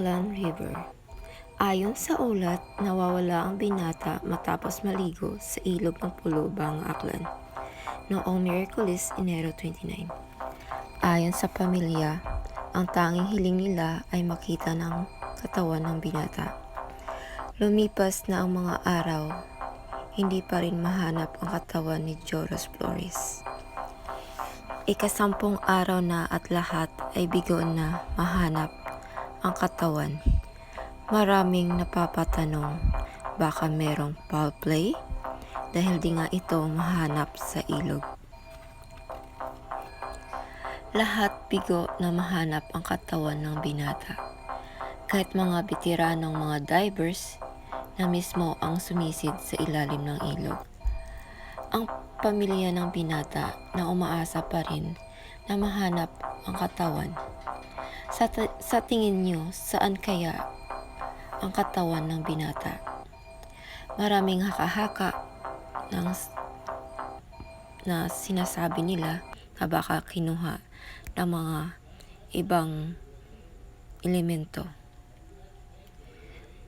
Aklan River. Ayon sa ulat, nawawala ang binata matapos maligo sa ilog ng Pulubang Aklan noong Miyerkules, Enero 29. Ayon sa pamilya, ang tanging hiling nila ay makita ng katawan ng binata. Lumipas na ang mga araw, hindi pa rin mahanap ang katawan ni Joros Flores. Ikasampung araw na at lahat ay bigoon na mahanap ang katawan. Maraming napapatanong, baka merong foul play? Dahil di nga ito mahanap sa ilog. Lahat bigo na mahanap ang katawan ng binata. Kahit mga bitiranong mga divers na mismo ang sumisid sa ilalim ng ilog. Ang pamilya ng binata na umaasa pa rin na mahanap ang katawan. Sa, sa tingin nyo, saan kaya ang katawan ng binata? Maraming haka-haka ng s- na sinasabi nila na baka kinuha ng mga ibang elemento.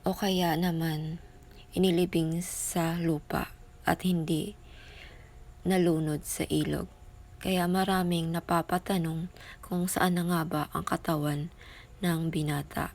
O kaya naman inilibing sa lupa at hindi nalunod sa ilog. Kaya maraming napapatanong kung saan na nga ba ang katawan ng binata.